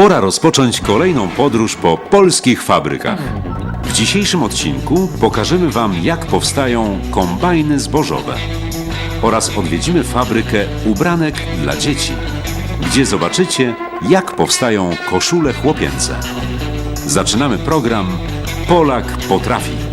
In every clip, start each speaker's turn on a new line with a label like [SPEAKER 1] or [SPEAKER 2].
[SPEAKER 1] Pora rozpocząć kolejną podróż po polskich fabrykach. W dzisiejszym odcinku pokażemy Wam, jak powstają kombajny zbożowe oraz odwiedzimy fabrykę ubranek dla dzieci, gdzie zobaczycie, jak powstają koszule chłopięce. Zaczynamy program Polak potrafi.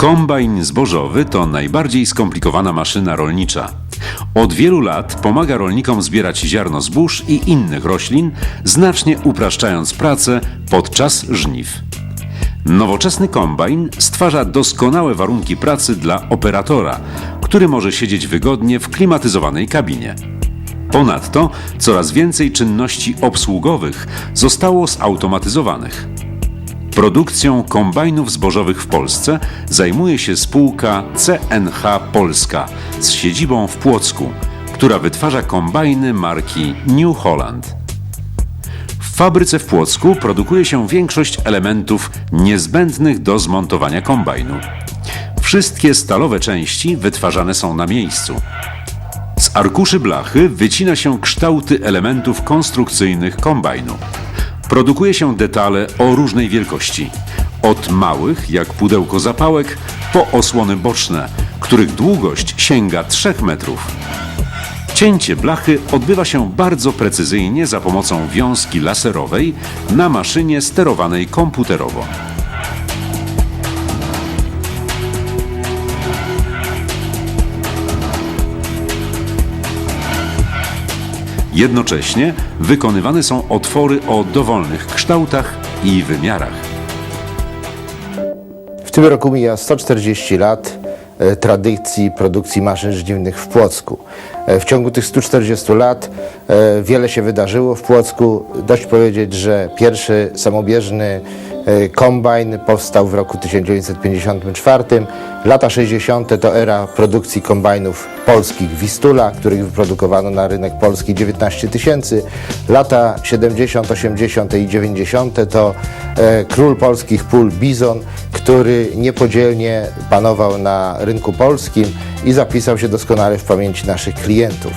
[SPEAKER 1] Kombajn zbożowy to najbardziej skomplikowana maszyna rolnicza. Od wielu lat pomaga rolnikom zbierać ziarno zbóż i innych roślin, znacznie upraszczając pracę podczas żniw. Nowoczesny kombajn stwarza doskonałe warunki pracy dla operatora, który może siedzieć wygodnie w klimatyzowanej kabinie. Ponadto coraz więcej czynności obsługowych zostało zautomatyzowanych. Produkcją kombajnów zbożowych w Polsce zajmuje się spółka CNH Polska z siedzibą w Płocku, która wytwarza kombajny marki New Holland. W fabryce w Płocku produkuje się większość elementów niezbędnych do zmontowania kombajnu. Wszystkie stalowe części wytwarzane są na miejscu. Z arkuszy blachy wycina się kształty elementów konstrukcyjnych kombajnu. Produkuje się detale o różnej wielkości. Od małych, jak pudełko zapałek, po osłony boczne, których długość sięga 3 metrów. Cięcie blachy odbywa się bardzo precyzyjnie za pomocą wiązki laserowej na maszynie sterowanej komputerowo. Jednocześnie wykonywane są otwory o dowolnych kształtach i wymiarach.
[SPEAKER 2] W tym roku mija 140 lat e, tradycji produkcji maszyn żniwnych w Płocku. E, W ciągu tych 140 lat e, wiele się wydarzyło w Płocku. Dość powiedzieć, że pierwszy samobieżny kombajn powstał w roku 1954. Lata 60. to era produkcji kombajnów polskich Wistula, których wyprodukowano na rynek polski 19 tysięcy. Lata 70., 80. i 90. to e, król polskich pól Bizon, który niepodzielnie panował na rynku polskim i zapisał się doskonale w pamięci naszych klientów.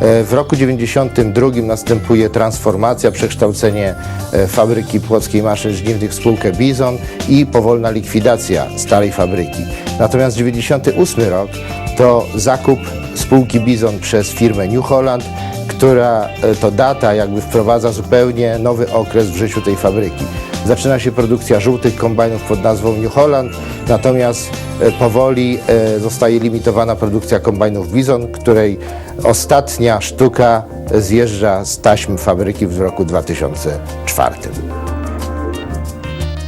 [SPEAKER 2] E, W roku 92 następuje transformacja, przekształcenie e, fabryki płockiej maszyn żniwnych w spółkę Bizon i powolna likwidacja starej fabryki. Natomiast 98 rok to zakup spółki Bizon przez firmę New Holland, która e, to data jakby wprowadza zupełnie nowy okres w życiu tej fabryki. Zaczyna się produkcja żółtych kombajnów pod nazwą New Holland, natomiast e, powoli e, zostaje limitowana produkcja kombajnów Bizon, której ostatnia sztuka zjeżdża z taśm fabryki w roku 2004.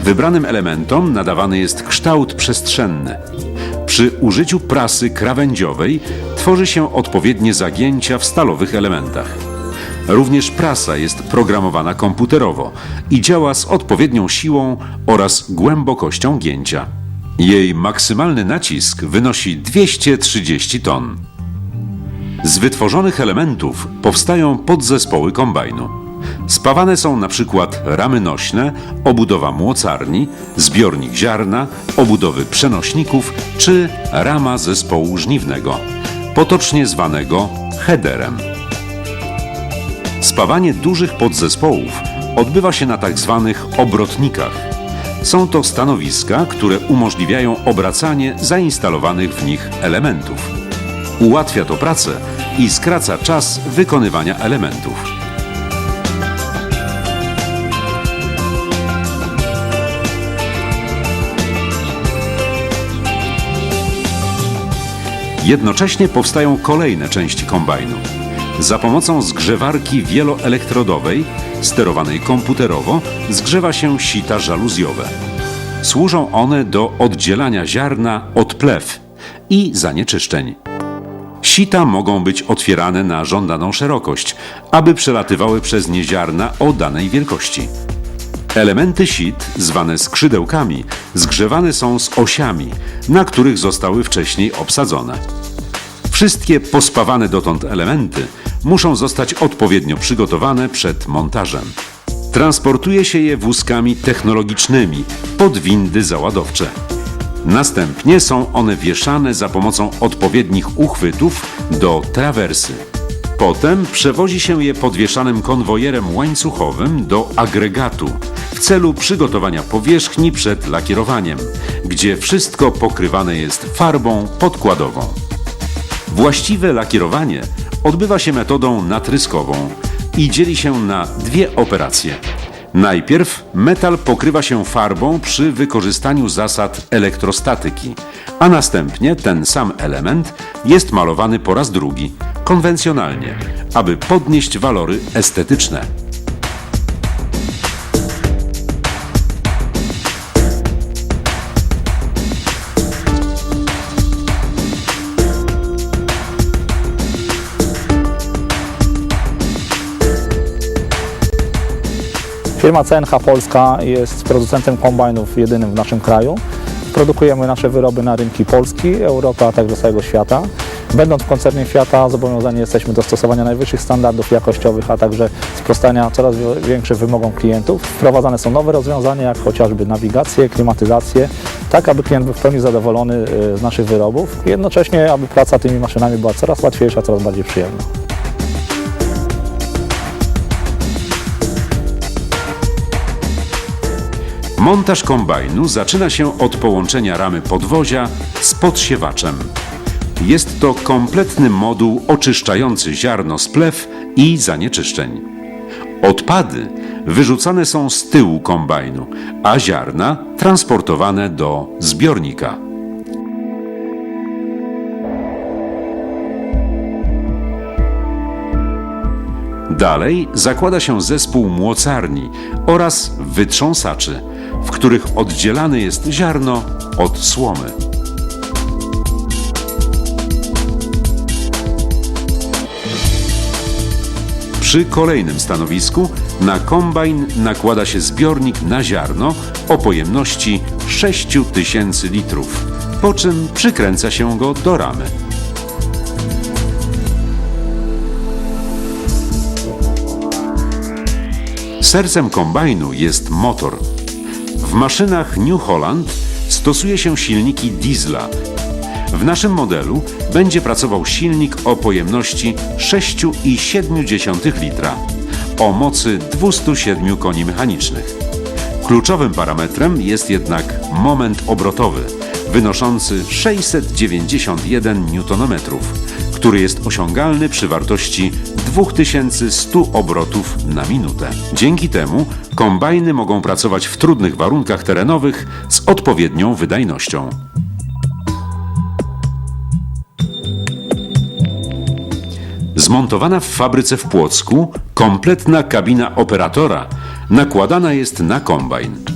[SPEAKER 1] Wybranym elementom nadawany jest kształt przestrzenny. Przy użyciu prasy krawędziowej tworzy się odpowiednie zagięcia w stalowych elementach. Również prasa jest programowana komputerowo i działa z odpowiednią siłą oraz głębokością gięcia. Jej maksymalny nacisk wynosi 230 ton. Z wytworzonych elementów powstają podzespoły kombajnu. Spawane są na przykład ramy nośne, obudowa młocarni, zbiornik ziarna, obudowy przenośników czy rama zespołu żniwnego, potocznie zwanego headerem. Spawanie dużych podzespołów odbywa się na tak zwanych obrotnikach. Są to stanowiska, które umożliwiają obracanie zainstalowanych w nich elementów. Ułatwia to pracę i skraca czas wykonywania elementów. Jednocześnie powstają kolejne części kombajnu. Za pomocą zgrzewarki wieloelektrodowej, sterowanej komputerowo, zgrzewa się sita żaluzjowe. Służą one do oddzielania ziarna od plew i zanieczyszczeń. Sita mogą być otwierane na żądaną szerokość, aby przelatywały przez nie ziarna o danej wielkości. Elementy sit, zwane skrzydełkami, zgrzewane są z osiami, na których zostały wcześniej obsadzone. Wszystkie pospawane dotąd elementy muszą zostać odpowiednio przygotowane przed montażem. Transportuje się je wózkami technologicznymi pod windy załadowcze. Następnie są one wieszane za pomocą odpowiednich uchwytów do trawersy. Potem przewozi się je podwieszanym konwojerem łańcuchowym do agregatu w celu przygotowania powierzchni przed lakierowaniem, gdzie wszystko pokrywane jest farbą podkładową. Właściwe lakierowanie odbywa się metodą natryskową i dzieli się na dwie operacje. Najpierw metal pokrywa się farbą przy wykorzystaniu zasad elektrostatyki, a następnie ten sam element jest malowany po raz drugi, konwencjonalnie, aby podnieść walory estetyczne.
[SPEAKER 3] Firma CNH Polska jest producentem kombajnów jedynym w naszym kraju. Produkujemy nasze wyroby na rynki Polski, Europy, a także całego świata. Będąc w koncernie Fiata zobowiązani jesteśmy do stosowania najwyższych standardów jakościowych, a także sprostania coraz wi- większym wymogom klientów. Wprowadzane są nowe rozwiązania, jak chociażby nawigację, klimatyzację, tak aby klient był w pełni zadowolony y, z naszych wyrobów. Jednocześnie, aby praca tymi maszynami była coraz łatwiejsza, coraz bardziej przyjemna.
[SPEAKER 1] Montaż kombajnu zaczyna się od połączenia ramy podwozia z podsiewaczem. Jest to kompletny moduł oczyszczający ziarno z plew i zanieczyszczeń. Odpady wyrzucane są z tyłu kombajnu, a ziarna transportowane do zbiornika. Dalej zakłada się zespół młocarni oraz wytrząsaczy, w których oddzielane jest ziarno od słomy. Przy kolejnym stanowisku na kombajn nakłada się zbiornik na ziarno o pojemności 6000 litrów, po czym przykręca się go do ramy. Sercem kombajnu jest motor. W maszynach New Holland stosuje się silniki diesla. W naszym modelu będzie pracował silnik o pojemności 6,7 litra o mocy 207 koni mechanicznych. Kluczowym parametrem jest jednak moment obrotowy, wynoszący 691 Nm, który jest osiągalny przy wartości 2100 obrotów na minutę. Dzięki temu kombajny mogą pracować w trudnych warunkach terenowych z odpowiednią wydajnością. Zmontowana w fabryce w Płocku, kompletna kabina operatora nakładana jest na kombajn.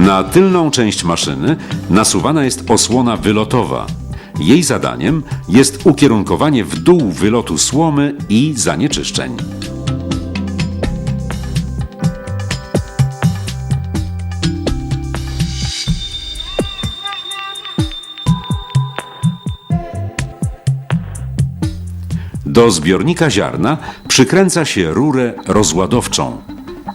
[SPEAKER 1] Na tylną część maszyny nasuwana jest osłona wylotowa. Jej zadaniem jest ukierunkowanie w dół wylotu słomy i zanieczyszczeń. Do zbiornika ziarna przykręca się rurę rozładowczą.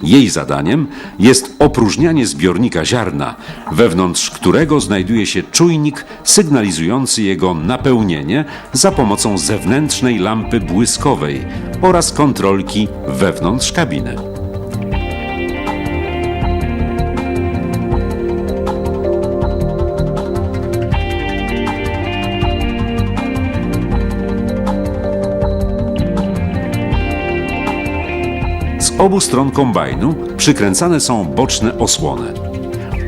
[SPEAKER 1] Jej zadaniem jest opróżnianie zbiornika ziarna, wewnątrz którego znajduje się czujnik sygnalizujący jego napełnienie za pomocą zewnętrznej lampy błyskowej oraz kontrolki wewnątrz kabiny. Obu stron kombajnu przykręcane są boczne osłony.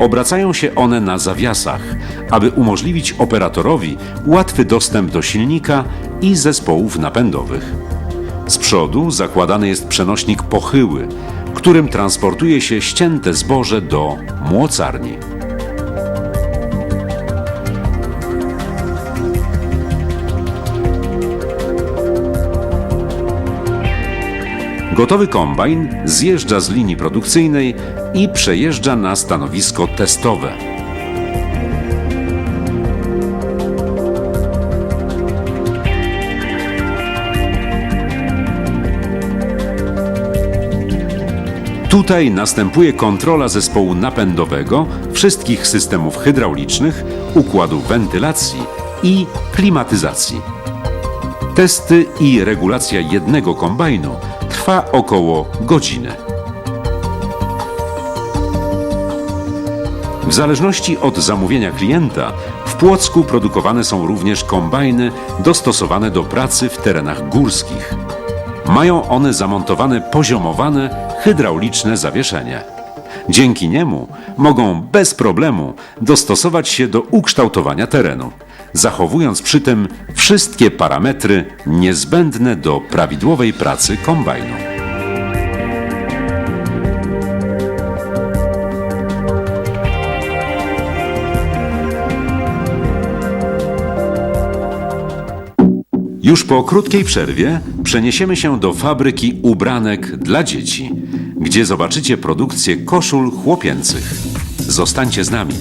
[SPEAKER 1] Obracają się one na zawiasach, aby umożliwić operatorowi łatwy dostęp do silnika i zespołów napędowych. Z przodu zakładany jest przenośnik pochyły, którym transportuje się ścięte zboże do młocarni. Gotowy kombajn zjeżdża z linii produkcyjnej i przejeżdża na stanowisko testowe. Tutaj następuje kontrola zespołu napędowego, wszystkich systemów hydraulicznych, układów wentylacji i klimatyzacji. Testy i regulacja jednego kombajnu trwa około godziny. W zależności od zamówienia klienta, w Płocku produkowane są również kombajny dostosowane do pracy w terenach górskich. Mają one zamontowane poziomowane hydrauliczne zawieszenie. Dzięki niemu mogą bez problemu dostosować się do ukształtowania terenu, zachowując przy tym wszystkie parametry niezbędne do prawidłowej pracy kombajnu. Już po krótkiej przerwie przeniesiemy się do fabryki ubranek dla dzieci, gdzie zobaczycie produkcję koszul chłopięcych. Zostańcie z nami.